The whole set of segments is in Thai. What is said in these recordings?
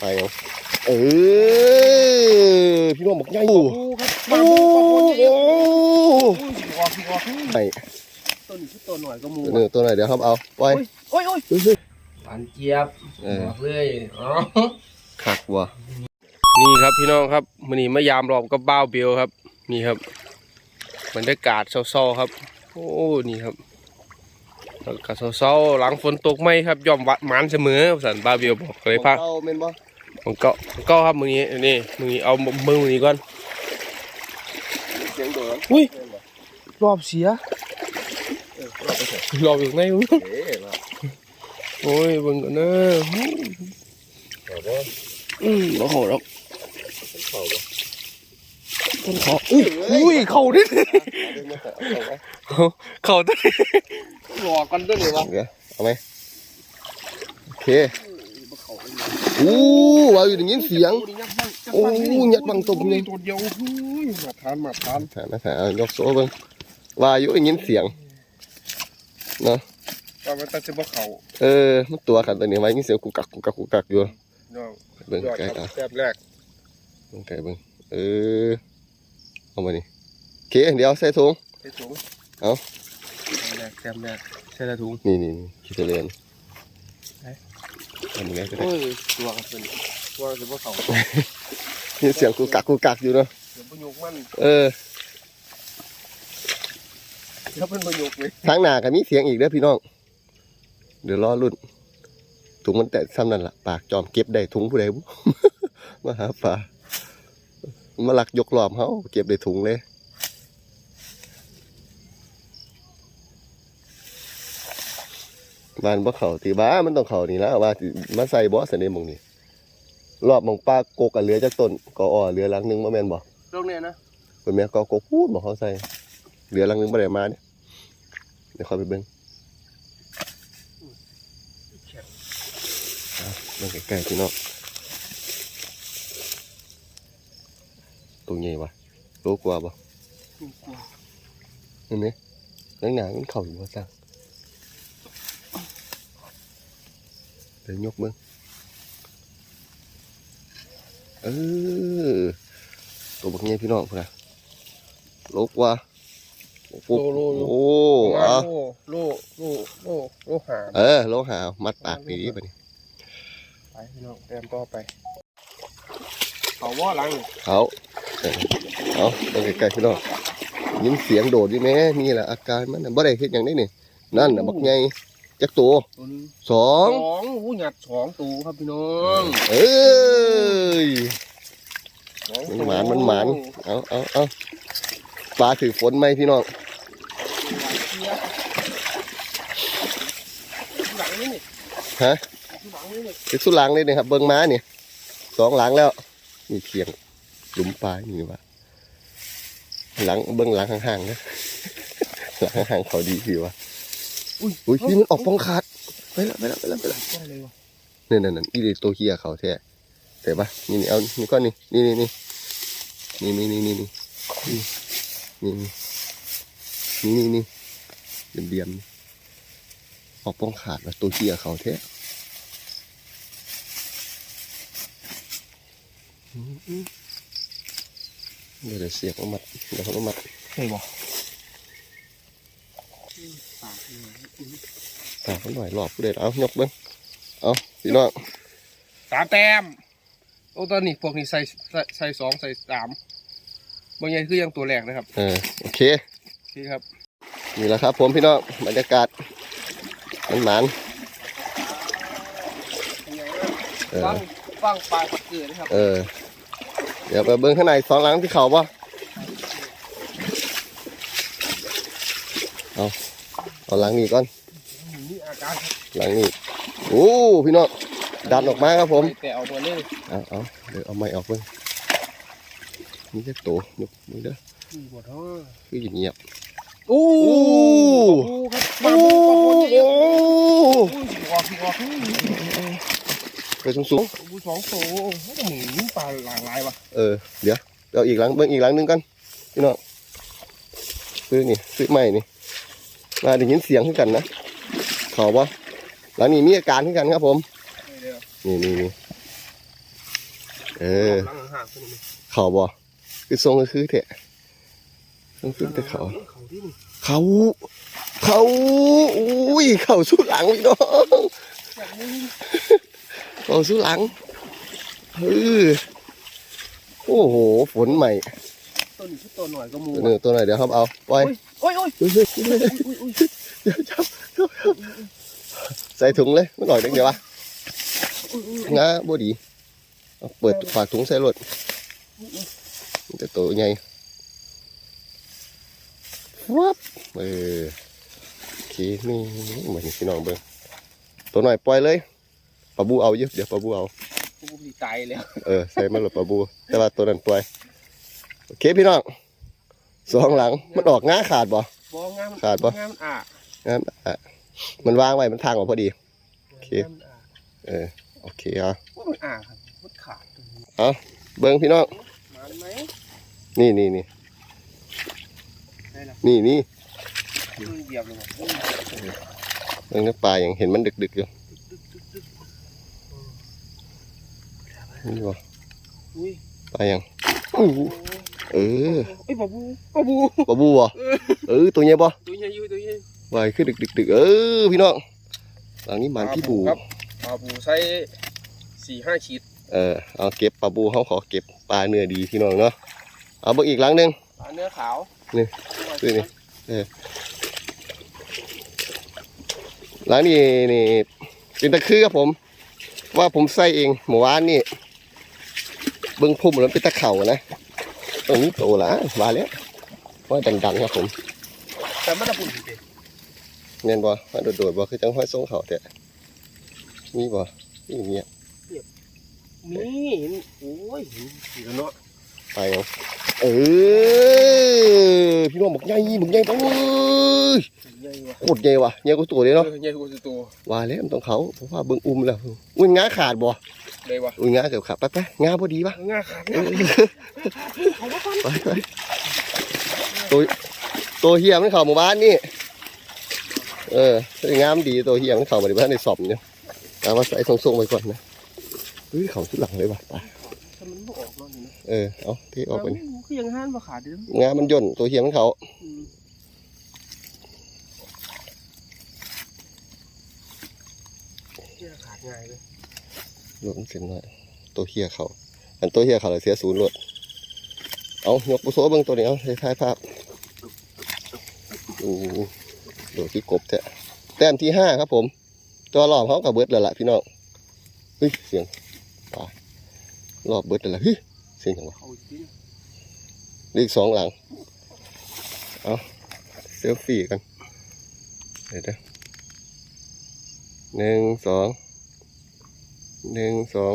ไปเอาเออพี่น้องบอกใหญ่โอ้โอ้ครับโอ้โอ้โหออกสิออกไปต้นนี้คือต้นหน่อยก็มูเออตัวไหนเดี๋ยวครับเอาปล่อยโอ้ยโอ้ยเฮ้ยเฮ้ยปานเจี๊ยบเออบอกเลยอ๋อขักว่ะนี่ครับพี่น้องครับมื้อนี้มายามรอบกับบ้าวเบลครับ นี่ครับบรรยากาศเศร้าๆครับ โอ้นี่ครับบรรยากาศเศร้าๆหลังฝนตกไหมครับย่อมหวัดหมานเสมอสันบ้าวเบลบอกเลยพักเอาเมนบ่ ผมก็ผมก็ครับมื้อนี้นี่มื้อนี้เอามือมื้อนี้ก่อนเสียงโดดอุ้ยรอบเสียรอบอยู่ไหนวะเอ๊ะล่ะโอ้ยเบิ่งกันนะเอาบ่อืมบ่เขาหรอกเข้าบ่ต้นเขาอุ้ยอุ้ยเขาดิเอาเดินมาเอาเอาไว้เขาดิรอกันด้วยเลยวะเดี๋ยวเอาไหมโอเค อู้ว่าอยู่อย่างนี้เสียง โอ้ยัดบังตบเลยตัวเดียวอุ้ยมาทานมาทานถามนะถามเอายกโซ่เบิ่งว่าอยู่อย่างนี้เสียงเนาะตอนมันตัดสิบ่เขาเออมันตัวกันตัวนี้ไว้ยินเสียงกุกกักกุกกักกุกกักอยู่น้องเบิ่งยอดไกลครัตาบแซ่บแรกเบิ่งไกลเบิ่งเออเอามานี่โอเคเดี๋ยวใส่ถุงใส่ถุงเอาแรกแซ่บแรกใส่ละถุงนี่นี่นี่คิดจะเรียนทำยังไงก็ได้โอ้ยตัวกันเป็นตัวสิบ่เขายินเสียงกุกกักกุกกักอยู่เนาะเดี๋ยวประโยคมันเออเดี๋ยวเป็นประโยคเลยทางหน้าก็มีเสียงอีกเด้อพี่น้องเดี๋ยวรอรุ่นถุงมันแต่ซ้ำนั่นล่ะปากจอมเก็บได้ถุงผู้ใดบุมาหาปลามาลักยกรอบเขาเก็บได้ถุงเลย บ้านบ่เขาตีบ้ามันต้องเขานี่แล้วว่าสิมาใส่บ่สนเดหมองนี่รอบหมองปลาโกกกับเหลือจากต้นก็อ่อเหลือหลังหนึงบ่แม่นบ่ตรงเนี้ยนะเป็นแม่ก็โกกพูดบ่เขาใส่เหลือหลังหนึงบ่ได้มาเนี่ยเดี๋ยวค่อยไปเบิ่งเอาเบิ่งใกล้ๆพี่น้องตัวใหญ่วะโลกว่าบ่กลัวเห็นไหมหนังหนามันเข่าอยู่ว่าสั่ง ดี๋ยวยกมึงเออตัวบักเงี้ยพี่น้องพุ่นนะลกว่าโอ้โหโลโลโลโอ้โลเอาโลโลโลโลหาเออโลหามัดปากดีๆไปนี่ไปพี่น้องเตรียมต่อไปเขาว่าหลังเอาเออเอาไปไกลๆพี่น้องยินเสียงโดดดิแม่นี่แหละอาการมันน่ะบ่ได้เฮ็ดอย่างนี้นี่นั่นน่ะบักไง จักตัวตัวนึงสอสงองหูหยัดสองตัวครับพี่น้องเอ้ย สองมันตัวหมานมันหมาน เอาเอาเอาปลาถือฝนไหมพี่น้องหลังนี่นี่ฮะหลังนี่นี่ติดสุดหลังเลยนะครับ เบิ้งม้าเนี่ยสองหลังแล้ว มีเพียงหลุมปลานี่วะหลังเบิ้งหลังห่างๆนะ หลังห่างๆเขาดีสิวะ อุ้ยอุ้ยพี่มันออกปองขาดไปแล้วไปแล้วไปแล้วไปแล้วใช่เลยวะนี่นั่นนั่นอีเลยตัวเฮียเขาแท้เห็นปะนี่นี่เอานี่ก้อนนี่นี่นี่นี่นี่นี่นี่นี่นี่นี่นี่นี่นี่เดียมๆออกปองขาดว่ะตัวเฮียเขาแท้เดี๋ยวเดี๋ยวเสียบมามัดเดี๋ยวเขามามัดใช่บ่ ตาเขาหน่อยหลอกผู้เด็ดเอายกเบิ้งเอาพี่น้องสามแต้มโอ้ตอนนี้พวกนี้ใส่ใส่ใส่สองใส่สามบางอย่างคือยังตัวแรกนะครับเออโอเคนี่ครับนี่แหละครับ ผมพี่น้องบรรยากาศมันหมานเออฟังฟังปลายปักเกิดนะครับ เออ เดี๋ยวไปเบิ้งข้างในสองหลังที่เขาป่ะเอา เอาหลังนี้ก่อนนี่อาการหลังนี้โอ้พี่น้องดันออกมาครับผมแต่เอามาเลยเอาเอาเดี๋ยวเอาไม้ออกเบิ้งนี่จะโตยกมือเด้อนี่หมดทั้งคืออย่างเงียบโอ้โอ้ครับโอ้โอ้โอ้ออกออกไปสูงสูงบูสองโตหมูปลาหลากหลายวะๆเออเดี๋ยวเดี๋ยวอีกหลังเบิ้งอีกหลังหนึงกันพี่น้องซื้อนี่ซื้อใหม่นี่ มาได้ยินเสียงขึ้นกันนะเขาป่ะหลังนี้มีอาการขึ้นกันครับผมนี่นี่นี่เออข่างๆขึ้นมาเขาบ่คือทรงก็คือเถอะต้องขึ้นแต่เขาเขาเขาอุ้ยเขาสู้หลังพี่น้องเขาสู้หลังเออโอ้โหฝนใหม่ ต้นนี้คือต้นหน่อยก็มูตัวหนึ่งตัวไหนเดี๋ยวครับเอาปล่อยโอ้ยโอ้ยเฮ้ยเฮ้ยเฮ้ยอุ้ยอุ้ยเดี๋ยวจับใส่ถุงเลยไม่หน่อยเดี๋ยววะงาบ่ดีเอาเปิดฝากถุงใส่รถมันจะโตใหญ่วับเออโอเคนี่เหมือนพี่น้องเบิ่งตัวหน่อยปล่อยเลยปลาบูเอาเยอะเดี๋ยวปลาบูเอากูดีตายแล้วเออใส่มาหลดปลาบูแต่ว่าตัวนั้นปล่อย โอเคพี่น้องสองหลังมันออกง้าขาดบ่บ่งามขาดปะ งามอะงั้นอะมันวางไว้มันทางออกพอดี โอเค งามอะเออโอเคอะว่ามันอะครับมันขาดตรงนี้เบิ่งพี่น้องมันไหมนี่นี่นี่ได้ละนี่นี่มือเหยียบเลยว่ะอุ้ยเบิ่งน้ำปลาอย่างเห็นมันดึกๆอยู่ดึกดึกดึกนี่บ่อุ้ยปลาอย่างอู้หู เออเอ้ยปลาบูปลาบูปลาบูบ่เออตัวใหญ่บ่ตัวใหญ่อยู่ตัวใหญ่วายขึ้นดึกๆดึกๆเออพี่น้องหลังนี้มันพี่บูครับปลาบูใช้สี่ห้าขีดเออเอาเก็บปลาบูเขาขอเก็บปลาเนื้อดีพี่น้องเนาะเอาเบิ่งอีกหลังหนึงปลาเนื้อขาวนี่นี่นี่หลังนี้นี่เป็นตะคือครับผม ว่าผมใส่เองหมู่บ้านนี่เบิ่งพุ่มแล้วเป็นตะเข่านะ ตรงนี้โตละมาแล้วว่าดังๆครับผมแต่ไม่ได้ปุ่นเด็ดเน่นบ่ว่าโดดๆบ่คือจังห้อยทรงเขาแต่นี่บ่นี่อย่างเงี้ยนี่เห็นโอ้ยเห็นสีกันเนาะไปเอา เออพี่น้องบอกใหญ่บอกใหญ่ไปเว้ยใหญ่ว่ะโคตรใหญ่ว่ะใหญ่กว่าตัวเลยเนาะเออใหญ่กว่าตัวว่าแล้วมันต้องเขาเพราะว่าเบิ่งอุ้มแล้วอุ้ยงาขาดบ่เลยว่ะอุ้ยงาเกือบขาดไปไปงาพอดีป่ะง่าขาดเอง่าอเขาว่าฟันไปไปตัวตัวเฮียมันเข้าหมู่บ้านนี่เออสวยงามดีตัวเฮียมันเข้ามาในบ้านในสอบเนี่ยเอามาใส่ทรงๆไปก่อนนะเฮ้ยเขาชุดหลังเลยว่ะไปแต่มันไม่ออกเนาะนี่นะเออเอาเทออกไปนี่ คือยังห้านมาขาดเดิมงามันย่นตัวเฮียมันเขาขี้ขาดง่ายเลยลดมันเสียหน่อยตัวเฮียเขาอันตัวเฮียเขาเลยเสียศูนย์หลดเอายกปุโซเบิ่งตัวนี้เอาใส่ท้ายภาพโอ้โหโดดที่กบแท้แต้มที่ห้าครับผม ตัวรอบเขากับเบิร์ดแล้วล่ะพี่น้องเฮ้ยเสียงปลารอบเบิร์ดแล้วล่ะเฮ้ยเสียงอย่างวะเขา อีกทีนะเลขสองหลัง เอาเซลฟี่กัน เดี๋ยวนะหนึ่งสองหนึ่งสอง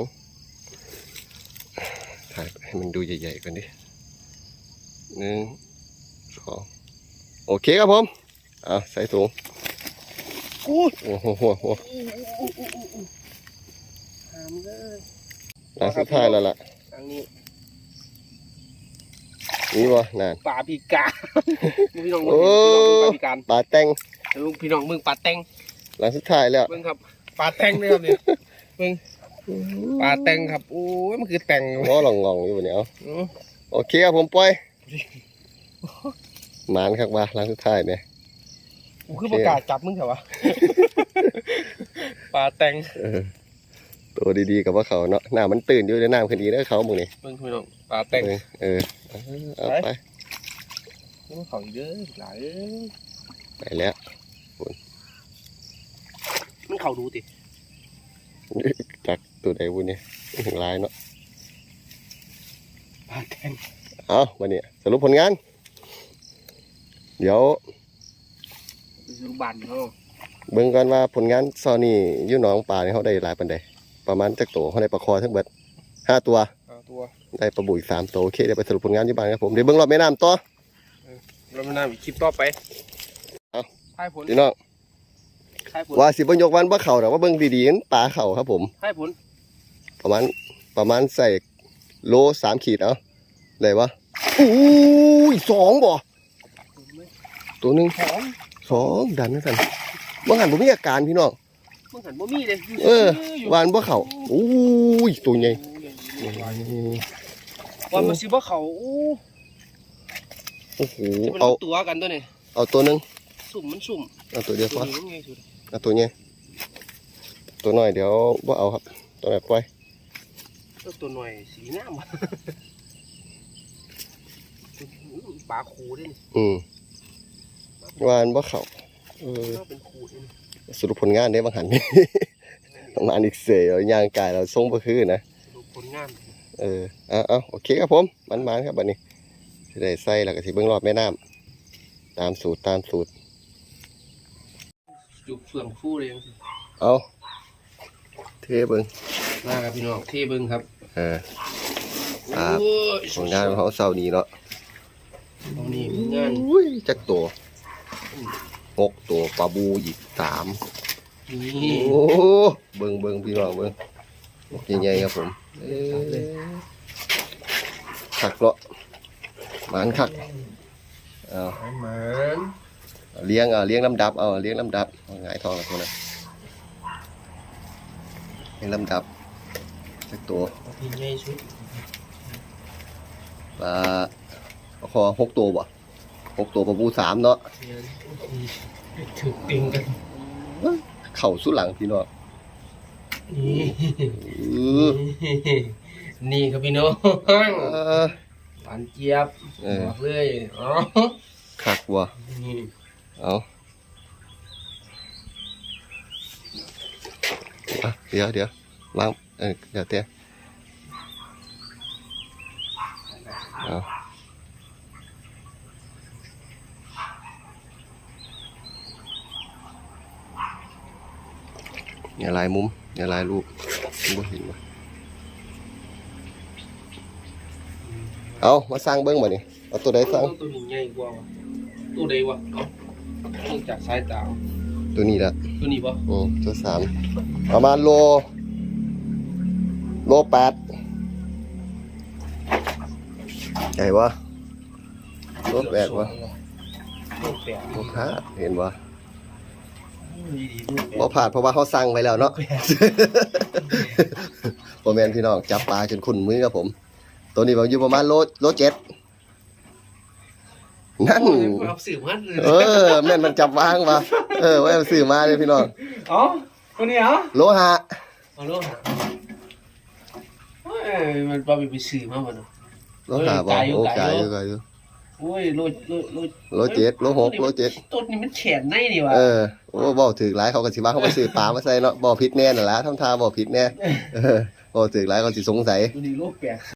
ถ่ายให้มันดูใหญ่ๆกันดิหนึ่งสองโอเคครับผมเอาใส่ถุงโอ้ยโอ้โหโหโหหามเลยหลังสุดท้ายแล้วล่ะทางนี้ นี่วะนานป่าพิการพี่น้องโอ้มึงพี่น้องมึงป่าพิการปลาแตงลุงพี่น้องมึงป่าแตงหลังสุดท้ายแล้วเบิ่งครับป่าแตงเลยครับเนี่ยเบิ่งป่าแตงครับโอ้ยมันคือแตงง้อหลองงองๆอยู่เนี่ยเอาอือโอเคครับผมปล่อยหมานครับว่าหลังสุดท้ายเนี่ยกูคือประกาศจับมึงเถอะวะป่าแตงเออตัวดีๆกับว่าเขาเนาะหน้ามันตื่นอยู่ในน้ำคดีแล้วเขาหมึงนี่เบิ่งพี่น้องป่าแตงเออ เออเอาไปนี่มันเขาอีกเด้อหลายเอ้ยไปแล้วมันเขาดูติจากตัวใดบุญเนี่ยถึงลายเนาะป่าแตงเอาวันนี้สรุปผลงาน เดี๋ยวอยู่บ้านเขาเบิ่งกันว่าผลงานซอนี่อยุ่หนองปลาเนี่ยเขาได้หลายปันใดประมาณจักตัวเขาได้ปลาคอทั้งเบิดห้าตัวเอาตัว ได้ปลาบุยสามตัวโอเคเดี๋ยวไปสรุปผลงานที่บ้านครับผมเดี๋ยวเบิ่งรอบแม่น้ำต่อเรามาน้ำอีกคลิปต่อไปเอาให้ผลพี่น้องให้ผลว่าสิบยกวันบ่เข่าแต่ว่าเบิ่งดีๆนั้นปลาเข่าครับผมให้ผลประมาณประมาณใส่โลสามขีดเอาได้ปะอู้ยสองบ่ตัวหนึ่งหอมสองดันนะท่านบ่หันผมมีอาการพี่น้องมันหันบ่มีเลยเออวานบ่เข่าอู้ยตัวใหญ่โอ้ย วันมันสิบ่เขาอู้โอ้โหจะเป็นเอาตัวกันตัวนี้เอาตัวหนึงสุ่มมันสุ่มเอาตัวเดียวตัพวอนี้มันไงสุดเอาตัวเนี้ยตัวน้อยเดี๋ยวบ่เอาครับ ตัวแบบปล่อยตัวตัวหน่อยสีงามอะปลาคูด้วยนี่อืมวานบ่เข้าเออน่าเป็นคูด้วยนี่สรุปผลงานได้บางหันประมาณอีกเสียย่างกายเราทรงบ่คือนะดูผลงาน เออเอาเอาโอเคครับผมมันมาครับบัดนี้สิได้ใส่แล้วก็สิเบิ่งรอบแม่น้ำตามสูตรตามสูตรจุกเฟื่องฟูเลยเอาเทเบิ่งมาครับพี่น้องเทเบิ้งครับ เออครับโอ้ยผลงานของเขาเศร้านี้เนาะเอานี่ผลงานอุ้ยจักตัวหกตัวปลาบูอีกสามนี่โอ้เบิ่งเบิ่งพี่น้องเบิ่ง ใหญ่ๆครับผมเอ้ยคักเลาะหมานคักเอาเหมือนเลี้ยงเอาเลี้ยงลำดับเอาเลี้ยงลำดับเอาหงายท้องแล้วคนนะเลี้ยงลำดับจักตัวพี่ใหญ่ชุดปลาคอหกตัวบ่หกตัวปลาบูสามเนาะถือติงกันเข่าสุดหลังพี่น้อง นี่อือนี่ครับพี่น้องเออหวานเจี๊ยบเออบอกเลยอ๋อคักว่ะนี่เอาอะเดี๋ยวเดี๋ยววางเออเดี๋ยวเตี้ยเอาอย่าลายมุม อย่าลายรูปบ่เห็นวะเอามาสร้างเบิ้งมานี่เอาตัวใดสร้างตัวนี้ใหญ่กว่าวะตัวใดวะเอาเนื่องจากสายตาตัวนี้ละตัวนี้ปะอืมตัวสามประมาณโล โลแปดใหญ่วะโลแปดวะโลแปดโลพาดเห็นวะดีดีโลแปด บ่ผ่านเพราะว่าเขาสั่งไว้แล้วเนาะโอแมนพี่น้องจับปลาจนขุ่นมือครับผม ตัวนี้ผมอยู่ประมาณโลโลเจ็ดนั่นโอ้ยเอาสื่อมันเลยเออแม่นมันจับวางวะเออไว้เอาซื้อมาเลยพี่น้องอ๋อตัวนี้เหรอโลหะเอาโลหะเอ้ยมันปลาไปสื่อมาบ่เนาะโลหะบ่ไก่อยู่โอ้ไก่ไก่ออยู่ยู่ไก่อยู่ โอ้ยโลโลโลโลเจ็ดโลหกโลเจ็ดต้นนี้มันแขนในนี่วะเออโอ้บ่ถือหลายเขาก็สิว่าเขาไปซื้อปลามาใส่เนาะบ่ผิดแน่น่ะล่ะทำท่าบ่ผิดแน่เออบ่ถือหลายเขาสิสงสัยตัวนี้โลแปด